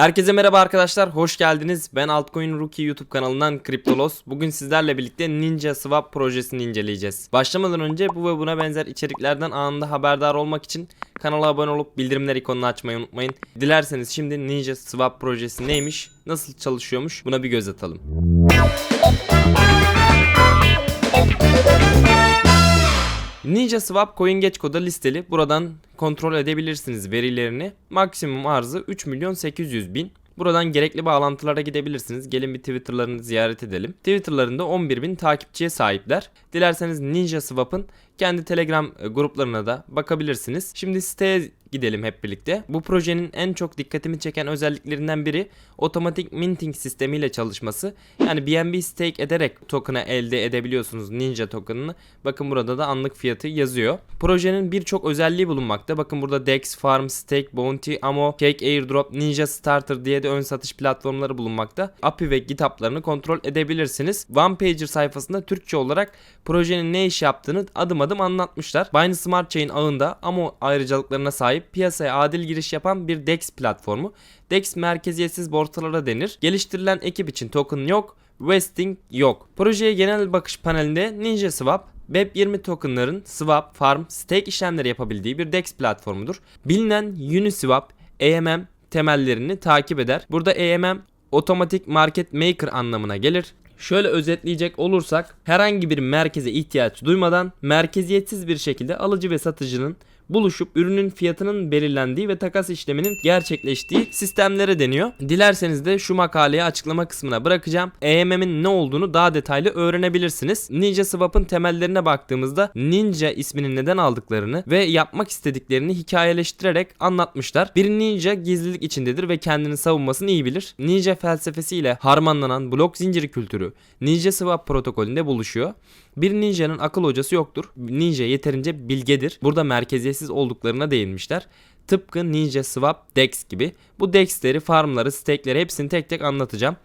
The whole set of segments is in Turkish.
Herkese merhaba arkadaşlar, hoş geldiniz. Ben Altcoin Rookie YouTube kanalından Kriptolos. Bugün sizlerle birlikte Ninja Swap projesini inceleyeceğiz. Başlamadan önce bu ve buna benzer içeriklerden anında haberdar olmak için kanala abone olup bildirimler ikonunu açmayı unutmayın. Dilerseniz şimdi Ninja Swap projesi neymiş, nasıl çalışıyormuş buna bir göz atalım. Ninja Swap CoinGecko'da listeli. Buradan kontrol edebilirsiniz verilerini. Maksimum arzı 3 milyon 800 bin. Buradan gerekli bağlantılara gidebilirsiniz. Gelin bir Twitter'larını ziyaret edelim. Twitter'larında 11 bin takipçiye sahipler. Dilerseniz Ninja Swap'ın kendi Telegram e, gruplarına da bakabilirsiniz. Şimdi siteye gidelim hep birlikte. Bu projenin en çok dikkatimi çeken özelliklerinden biri otomatik minting sistemiyle çalışması. Yani BNB stake ederek token'ı elde edebiliyorsunuz Ninja token'ını. Bakın burada da anlık fiyatı yazıyor. Projenin birçok özelliği bulunmakta. Bakın burada DEX, Farm, Stake, Bounty, Amo, Cake Airdrop, Ninja Starter diye de ön satış platformları bulunmakta. API ve GitHub'larını kontrol edebilirsiniz. One Pager sayfasında Türkçe olarak projenin ne iş yaptığını adım adım anlatmışlar. Binance Smart Chain ağında Amo ayrıcalıklarına sahip piyasaya adil giriş yapan bir DEX platformu. DEX merkeziyetsiz borsalara denir. Geliştirilen ekip için token yok, vesting yok. Projeye genel bakış panelinde Ninja Swap, Web20 tokenların swap, farm, stake işlemleri yapabildiği bir DEX platformudur. Bilinen Uniswap, AMM temellerini takip eder. Burada AMM Automatic Market Maker anlamına gelir. Şöyle özetleyecek olursak herhangi bir merkeze ihtiyaç duymadan merkeziyetsiz bir şekilde alıcı ve satıcının buluşup ürünün fiyatının belirlendiği ve takas işleminin gerçekleştiği sistemlere deniyor. Dilerseniz de şu makaleyi açıklama kısmına bırakacağım. EMM'in ne olduğunu daha detaylı öğrenebilirsiniz. Ninja Swap'ın temellerine baktığımızda Ninja ismini neden aldıklarını ve yapmak istediklerini hikayeleştirerek anlatmışlar. Bir ninja gizlilik içindedir ve kendini savunmasını iyi bilir. Ninja felsefesiyle harmanlanan blok zinciri kültürü Ninja Swap protokolünde buluşuyor. Bir ninjanın akıl hocası yoktur. Ninja yeterince bilgedir. Burada merkeziyetsiz olduklarına değinmişler. Tıpkı Ninja Swap Dex gibi. Bu Dex'leri, farmları, stake'leri hepsini tek tek anlatacağım.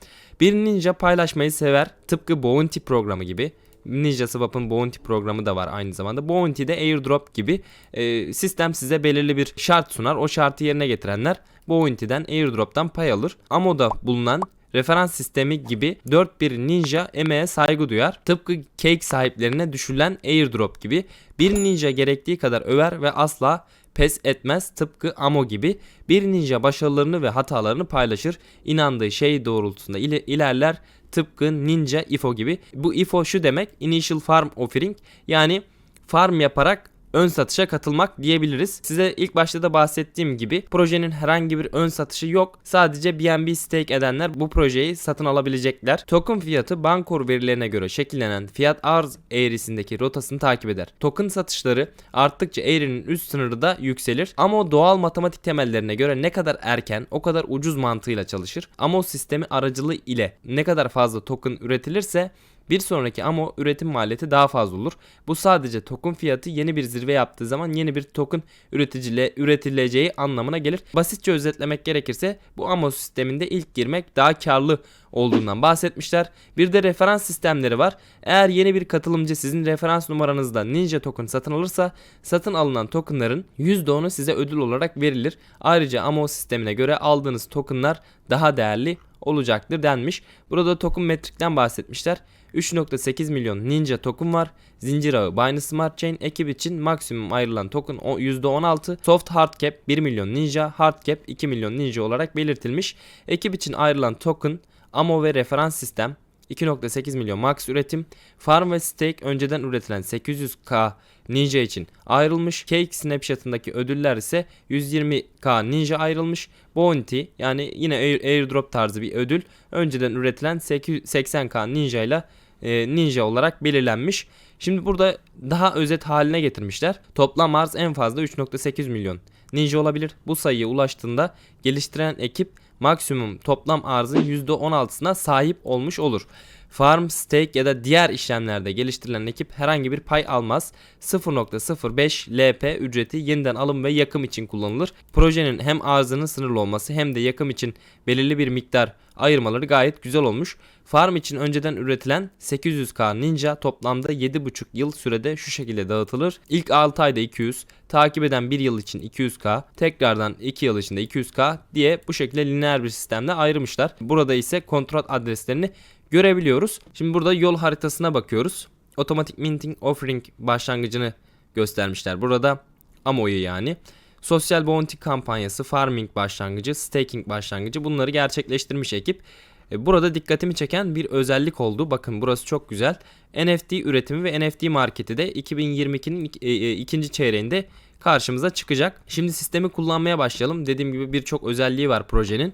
Bir ninja paylaşmayı sever. Tıpkı Bounty programı gibi. Ninja Swap'ın Bounty programı da var aynı zamanda. Bounty'de airdrop gibi e, sistem size belirli bir şart sunar. O şartı yerine getirenler Bounty'den airdrop'tan pay alır. Amo'da bulunan referans sistemi gibi 4 bir ninja emeğe saygı duyar. Tıpkı cake sahiplerine düşülen airdrop gibi. Bir ninja gerektiği kadar över ve asla pes etmez. Tıpkı Amo gibi bir ninja başarılarını ve hatalarını paylaşır. İnandığı şey doğrultusunda ile ilerler. Tıpkı Ninja IFO gibi. Bu IFO şu demek Initial Farm Offering yani farm yaparak ön satışa katılmak diyebiliriz. Size ilk başta da bahsettiğim gibi projenin herhangi bir ön satışı yok. Sadece BNB stake edenler bu projeyi satın alabilecekler. Token fiyatı Bankor verilerine göre şekillenen fiyat arz eğrisindeki rotasını takip eder. Token satışları arttıkça eğrinin üst sınırı da yükselir. Ama o doğal matematik temellerine göre ne kadar erken o kadar ucuz mantığıyla çalışır. Ama o sistemi aracılığı ile ne kadar fazla token üretilirse bir sonraki AMO üretim maliyeti daha fazla olur. Bu sadece token fiyatı yeni bir zirve yaptığı zaman yeni bir token üreticile üretileceği anlamına gelir. Basitçe özetlemek gerekirse bu AMO sisteminde ilk girmek daha karlı olduğundan bahsetmişler. Bir de referans sistemleri var. Eğer yeni bir katılımcı sizin referans numaranızda Ninja token satın alırsa satın alınan tokenların %10'u size ödül olarak verilir. Ayrıca AMO sistemine göre aldığınız tokenlar daha değerli olacaktır denmiş. Burada token metrikten bahsetmişler. 3.8 milyon Ninja token var. Zincir ağı Binance Smart Chain ekip için maksimum ayrılan token %16. Soft hard cap 1 milyon Ninja, hard cap 2 milyon Ninja olarak belirtilmiş. Ekip için ayrılan token AMO ve referans sistem 2.8 milyon max üretim. Farm ve stake önceden üretilen 800k Ninja için ayrılmış. Cake Snapshot'ındaki ödüller ise 120k Ninja ayrılmış. Bounty yani yine airdrop tarzı bir ödül önceden üretilen 80k Ninja ile e, Ninja olarak belirlenmiş. Şimdi burada daha özet haline getirmişler. Toplam arz en fazla 3.8 milyon Ninja olabilir. Bu sayıya ulaştığında geliştiren ekip maksimum toplam arzın %16'sına sahip olmuş olur. Farm, stake ya da diğer işlemlerde geliştirilen ekip herhangi bir pay almaz. 0.05 LP ücreti yeniden alım ve yakım için kullanılır. Projenin hem arzının sınırlı olması hem de yakım için belirli bir miktar ayırmaları gayet güzel olmuş. Farm için önceden üretilen 800k Ninja toplamda 7,5 yıl sürede şu şekilde dağıtılır. İlk 6 ayda 200, takip eden 1 yıl için 200k, tekrardan 2 yıl içinde 200k diye bu şekilde lineer bir sistemde ayırmışlar. Burada ise kontrat adreslerini görebiliyoruz. Şimdi burada yol haritasına bakıyoruz. Automatic Minting Offering başlangıcını göstermişler. Burada AMO'yu yani. Sosyal Bounty kampanyası, farming başlangıcı, staking başlangıcı bunları gerçekleştirmiş ekip. E, Burada dikkatimi çeken bir özellik oldu. Bakın burası çok güzel. NFT üretimi ve NFT marketi de 2022'nin ik- e, e, ikinci çeyreğinde karşımıza çıkacak. Şimdi sistemi kullanmaya başlayalım. Dediğim gibi birçok özelliği var projenin.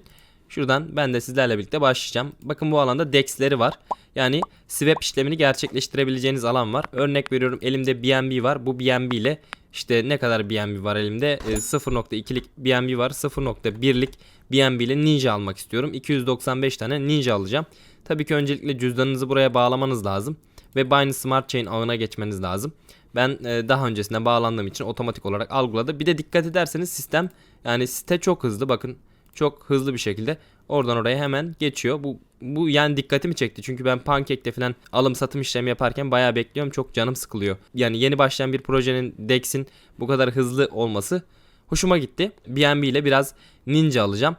Şuradan ben de sizlerle birlikte başlayacağım. Bakın bu alanda DEX'leri var. Yani swap işlemini gerçekleştirebileceğiniz alan var. Örnek veriyorum elimde BNB var. Bu BNB ile işte ne kadar BNB var elimde? E, 0.2'lik BNB var. 0.1'lik BNB ile Ninja almak istiyorum. 295 tane Ninja alacağım. Tabii ki öncelikle cüzdanınızı buraya bağlamanız lazım. Ve Binance Smart Chain ağına geçmeniz lazım. Ben e, daha öncesinde bağlandığım için otomatik olarak algıladı. Bir de dikkat ederseniz sistem yani site çok hızlı. Bakın çok hızlı bir şekilde oradan oraya hemen geçiyor. Bu bu yani dikkatimi çekti. Çünkü ben Pancake'de falan alım satım işlemi yaparken bayağı bekliyorum. Çok canım sıkılıyor. Yani yeni başlayan bir projenin DEX'in bu kadar hızlı olması hoşuma gitti. BNB ile biraz Ninja alacağım.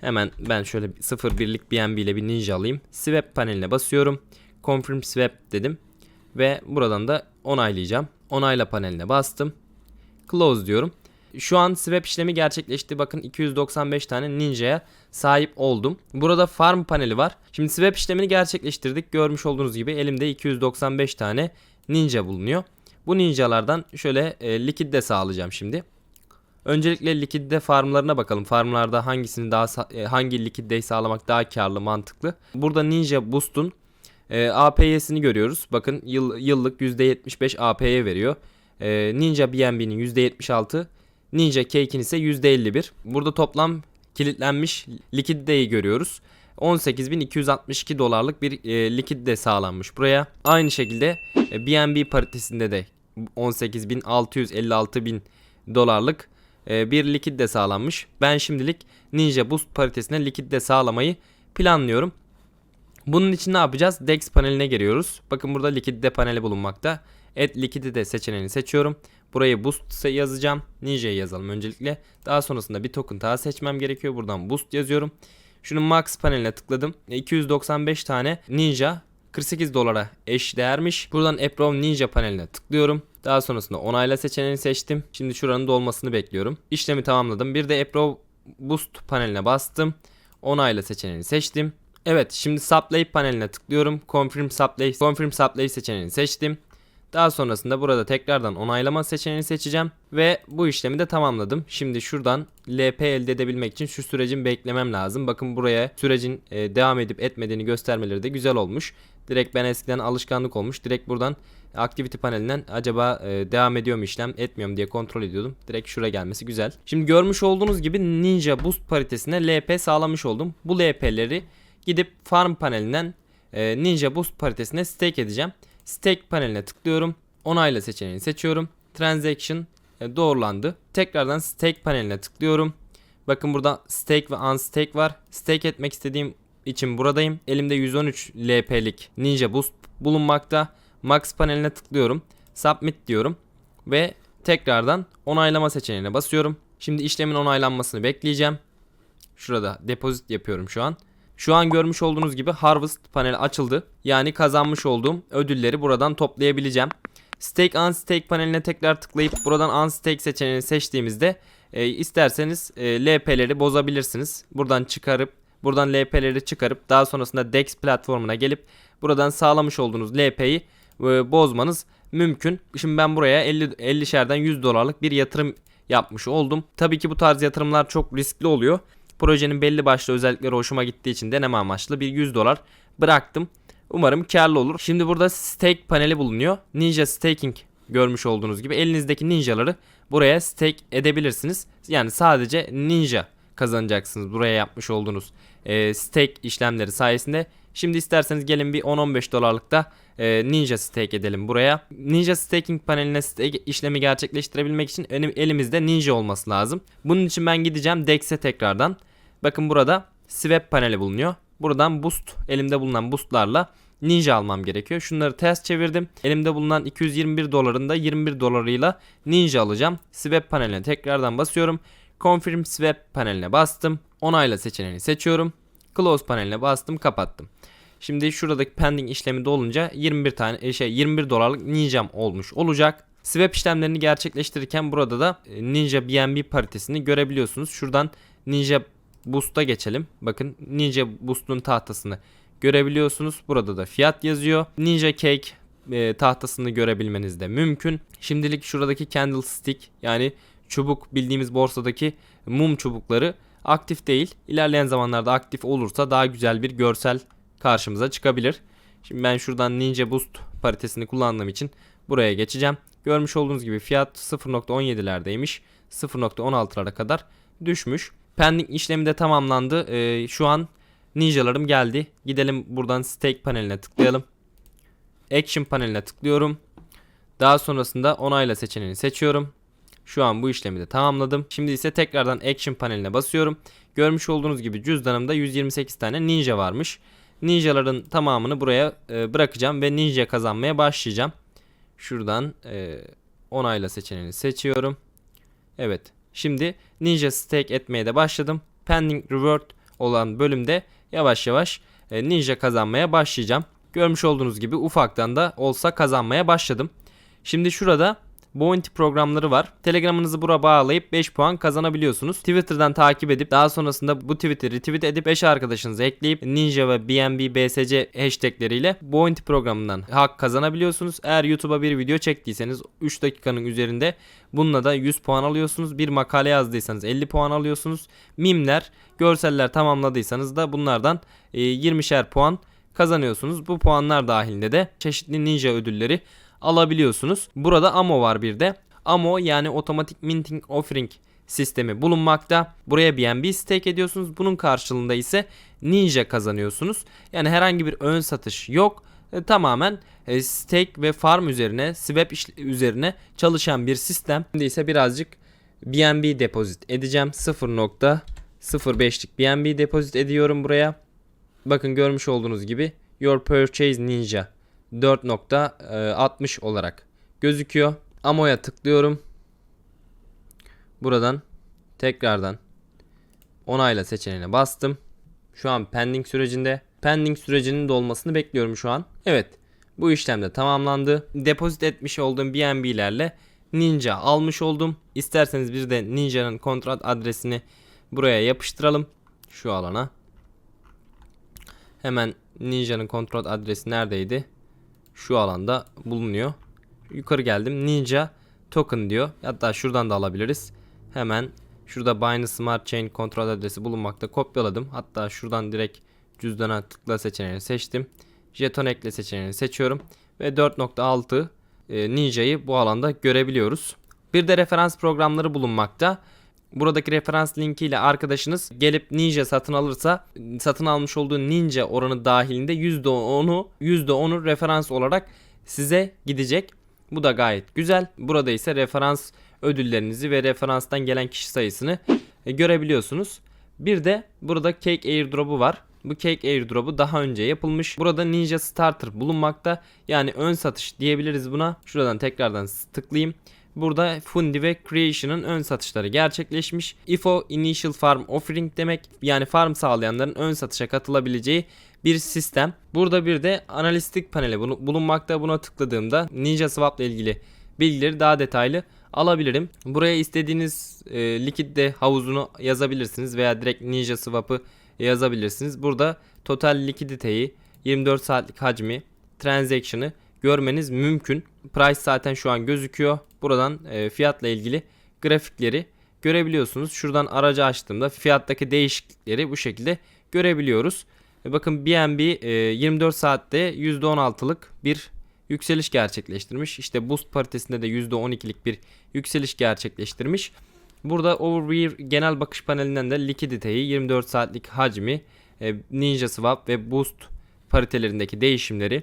Hemen ben şöyle 0.1'lik BNB ile bir Ninja alayım. Swap paneline basıyorum. Confirm swap dedim. Ve buradan da onaylayacağım. Onayla paneline bastım. Close diyorum. Şu an swap işlemi gerçekleşti. Bakın 295 tane Ninja'ya sahip oldum. Burada farm paneli var. Şimdi swap işlemini gerçekleştirdik. Görmüş olduğunuz gibi elimde 295 tane Ninja bulunuyor. Bu Ninja'lardan şöyle e, likidde sağlayacağım şimdi. Öncelikle likidde farmlarına bakalım. Farmlarda hangisini daha e, hangi likiddeyi sağlamak daha karlı, mantıklı. Burada Ninja Boost'un e, APY'sini görüyoruz. Bakın yıl, yıllık %75 APY veriyor. E, Ninja BNB'nin %76, Ninja Cake'in ise %51. Burada toplam kilitlenmiş likiditeyi görüyoruz. 18.262 dolarlık bir e, likidite sağlanmış buraya. Aynı şekilde e, BNB paritesinde de 18.656 dolarlık e, bir likidite sağlanmış. Ben şimdilik Ninja Boost paritesine likidite sağlamayı planlıyorum. Bunun için ne yapacağız? DEX paneline giriyoruz. Bakın burada likidite paneli bulunmakta. Add likidite seçeneğini seçiyorum. Burayı boost yazacağım. Ninja'yı yazalım öncelikle. Daha sonrasında bir token daha seçmem gerekiyor. Buradan boost yazıyorum. Şunu max paneline tıkladım. 295 tane Ninja 48 dolara eş değermiş. Buradan Approve Ninja paneline tıklıyorum. Daha sonrasında onayla seçeneğini seçtim. Şimdi şuranın dolmasını bekliyorum. İşlemi tamamladım. Bir de Approve Boost paneline bastım. Onayla seçeneğini seçtim. Evet şimdi Supply paneline tıklıyorum. Confirm Supply, Confirm Supply seçeneğini seçtim. Daha sonrasında burada tekrardan onaylama seçeneğini seçeceğim ve bu işlemi de tamamladım. Şimdi şuradan LP elde edebilmek için şu sürecin beklemem lazım. Bakın buraya sürecin e, devam edip etmediğini göstermeleri de güzel olmuş. Direkt ben eskiden alışkanlık olmuş. Direkt buradan Activity panelinden acaba e, devam ediyor mu işlem etmiyor diye kontrol ediyordum. Direkt şuraya gelmesi güzel. Şimdi görmüş olduğunuz gibi Ninja Boost paritesine LP sağlamış oldum. Bu LP'leri gidip farm panelinden e, Ninja Boost paritesine stake edeceğim. Stake paneline tıklıyorum. Onayla seçeneğini seçiyorum. Transaction e, doğrulandı. Tekrardan stake paneline tıklıyorum. Bakın burada stake ve unstake var. Stake etmek istediğim için buradayım. Elimde 113 LP'lik Ninja Boost bulunmakta. Max paneline tıklıyorum. Submit diyorum. Ve tekrardan onaylama seçeneğine basıyorum. Şimdi işlemin onaylanmasını bekleyeceğim. Şurada deposit yapıyorum şu an. Şu an görmüş olduğunuz gibi Harvest paneli açıldı. Yani kazanmış olduğum ödülleri buradan toplayabileceğim. Stake Unstake paneline tekrar tıklayıp buradan Unstake seçeneğini seçtiğimizde e, isterseniz e, LP'leri bozabilirsiniz. Buradan çıkarıp buradan LP'leri çıkarıp daha sonrasında DEX platformuna gelip buradan sağlamış olduğunuz LP'yi e, bozmanız mümkün. Şimdi ben buraya 50 50 şerden 100 dolarlık bir yatırım yapmış oldum. Tabii ki bu tarz yatırımlar çok riskli oluyor. Projenin belli başlı özellikleri hoşuma gittiği için deneme amaçlı bir 100 dolar bıraktım. Umarım karlı olur. Şimdi burada stake paneli bulunuyor. Ninja Staking görmüş olduğunuz gibi elinizdeki ninjaları buraya stake edebilirsiniz. Yani sadece ninja kazanacaksınız buraya yapmış olduğunuz e, stake işlemleri sayesinde. Şimdi isterseniz gelin bir 10-15 dolarlık da e, Ninja Stake edelim buraya. Ninja Staking paneline stake işlemi gerçekleştirebilmek için elim- elimizde Ninja olması lazım. Bunun için ben gideceğim DEX'e tekrardan. Bakın burada Swap paneli bulunuyor. Buradan boost, elimde bulunan boostlarla Ninja almam gerekiyor. Şunları ters çevirdim. Elimde bulunan 221 doların da 21 dolarıyla Ninja alacağım. Swap paneline tekrardan basıyorum. Confirm Swap paneline bastım. Onayla seçeneğini seçiyorum. Close paneline bastım, kapattım. Şimdi şuradaki pending işlemi dolunca 21 tane e, şey 21 dolarlık Ninja'm olmuş olacak. Swap işlemlerini gerçekleştirirken burada da e, Ninja BNB paritesini görebiliyorsunuz. Şuradan Ninja Boost'a geçelim. Bakın Ninja Boost'un tahtasını görebiliyorsunuz. Burada da fiyat yazıyor. Ninja Cake e, tahtasını görebilmeniz de mümkün. Şimdilik şuradaki candlestick yani çubuk bildiğimiz borsadaki mum çubukları aktif değil. İlerleyen zamanlarda aktif olursa daha güzel bir görsel karşımıza çıkabilir. Şimdi ben şuradan Ninja Boost paritesini kullandığım için buraya geçeceğim. Görmüş olduğunuz gibi fiyat 0.17'lerdeymiş. 0.16'lara kadar düşmüş. Pending işlemi de tamamlandı. Ee, şu an ninjalarım geldi. Gidelim buradan stake paneline tıklayalım. Action paneline tıklıyorum. Daha sonrasında onayla seçeneğini seçiyorum. Şu an bu işlemi de tamamladım. Şimdi ise tekrardan Action paneline basıyorum. Görmüş olduğunuz gibi cüzdanımda 128 tane ninja varmış. Ninjaların tamamını buraya e, bırakacağım ve ninja kazanmaya başlayacağım. Şuradan e, onayla seçeneğini seçiyorum. Evet. Şimdi ninja stake etmeye de başladım. Pending reward olan bölümde yavaş yavaş e, ninja kazanmaya başlayacağım. Görmüş olduğunuz gibi ufaktan da olsa kazanmaya başladım. Şimdi şurada Bounty programları var. Telegram'ınızı bura bağlayıp 5 puan kazanabiliyorsunuz. Twitter'dan takip edip daha sonrasında bu tweet'i retweet edip 5 arkadaşınızı ekleyip Ninja ve BNB BSC hashtagleriyle Bounty programından hak kazanabiliyorsunuz. Eğer YouTube'a bir video çektiyseniz 3 dakikanın üzerinde bununla da 100 puan alıyorsunuz. Bir makale yazdıysanız 50 puan alıyorsunuz. Mimler, görseller tamamladıysanız da bunlardan e, 20'şer puan kazanıyorsunuz. Bu puanlar dahilinde de çeşitli ninja ödülleri alabiliyorsunuz. Burada AMO var bir de. AMO yani Automatic Minting Offering sistemi bulunmakta. Buraya BNB stake ediyorsunuz. Bunun karşılığında ise Ninja kazanıyorsunuz. Yani herhangi bir ön satış yok. E, tamamen e, stake ve farm üzerine, swap üzerine çalışan bir sistem. Şimdi ise birazcık BNB depozit edeceğim. 0.05'lik BNB depozit ediyorum buraya. Bakın görmüş olduğunuz gibi Your Purchase Ninja 4.60 olarak gözüküyor. Amo'ya tıklıyorum. Buradan tekrardan onayla seçeneğine bastım. Şu an pending sürecinde. Pending sürecinin dolmasını bekliyorum şu an. Evet. Bu işlem de tamamlandı. Depozit etmiş olduğum BNB'lerle Ninja almış oldum. İsterseniz bir de Ninja'nın kontrat adresini buraya yapıştıralım. Şu alana. Hemen Ninja'nın kontrat adresi neredeydi? Şu alanda bulunuyor. Yukarı geldim. Ninja token diyor. Hatta şuradan da alabiliriz. Hemen şurada Binance Smart Chain kontrol adresi bulunmakta. Kopyaladım. Hatta şuradan direkt cüzdana tıkla seçeneğini seçtim. Jeton ekle seçeneğini seçiyorum. Ve 4.6 e, Ninja'yı bu alanda görebiliyoruz. Bir de referans programları bulunmakta. Buradaki referans linki ile arkadaşınız gelip Ninja satın alırsa satın almış olduğu Ninja oranı dahilinde %10'u %10'u referans olarak size gidecek. Bu da gayet güzel. Burada ise referans ödüllerinizi ve referanstan gelen kişi sayısını e, görebiliyorsunuz. Bir de burada Cake Airdrop'u var. Bu Cake Airdrop'u daha önce yapılmış. Burada Ninja Starter bulunmakta. Yani ön satış diyebiliriz buna. Şuradan tekrardan tıklayayım. Burada Fundi ve Creation'ın ön satışları gerçekleşmiş. IFO Initial Farm Offering demek yani farm sağlayanların ön satışa katılabileceği bir sistem. Burada bir de analistik paneli bulunmakta. Buna tıkladığımda Ninja Swap ile ilgili bilgileri daha detaylı alabilirim. Buraya istediğiniz e, likidite havuzunu yazabilirsiniz veya direkt Ninja Swap'ı yazabilirsiniz. Burada total likiditeyi, 24 saatlik hacmi, transaction'ı görmeniz mümkün. Price zaten şu an gözüküyor. Buradan e, fiyatla ilgili grafikleri görebiliyorsunuz. Şuradan aracı açtığımda fiyattaki değişiklikleri bu şekilde görebiliyoruz. E, bakın BNB e, 24 saatte %16'lık bir yükseliş gerçekleştirmiş. İşte Boost paritesinde de %12'lik bir yükseliş gerçekleştirmiş. Burada Overview genel bakış panelinden de likiditeyi, 24 saatlik hacmi, e, Ninja Swap ve Boost paritelerindeki değişimleri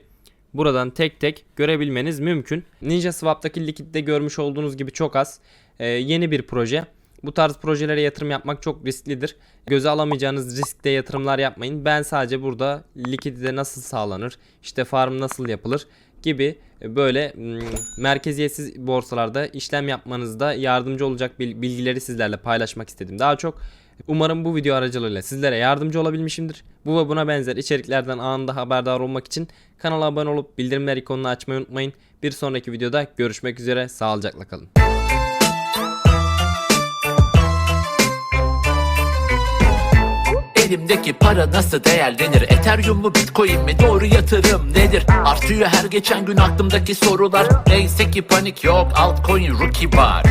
buradan tek tek görebilmeniz mümkün. Ninja Swap'taki likitte görmüş olduğunuz gibi çok az. Ee, yeni bir proje. Bu tarz projelere yatırım yapmak çok risklidir. Göze alamayacağınız riskte yatırımlar yapmayın. Ben sadece burada likidite nasıl sağlanır, işte farm nasıl yapılır gibi böyle mm, merkeziyetsiz borsalarda işlem yapmanızda yardımcı olacak bil- bilgileri sizlerle paylaşmak istedim. Daha çok umarım bu video aracılığıyla sizlere yardımcı olabilmişimdir. Bu ve buna benzer içeriklerden anında haberdar olmak için kanala abone olup bildirimler ikonunu açmayı unutmayın. Bir sonraki videoda görüşmek üzere. Sağlıcakla kalın. Elimdeki para nasıl değerlenir? Ethereum mu Bitcoin mi? Doğru yatırım nedir? Artıyor her geçen gün aklımdaki sorular Neyse ki panik yok altcoin rookie var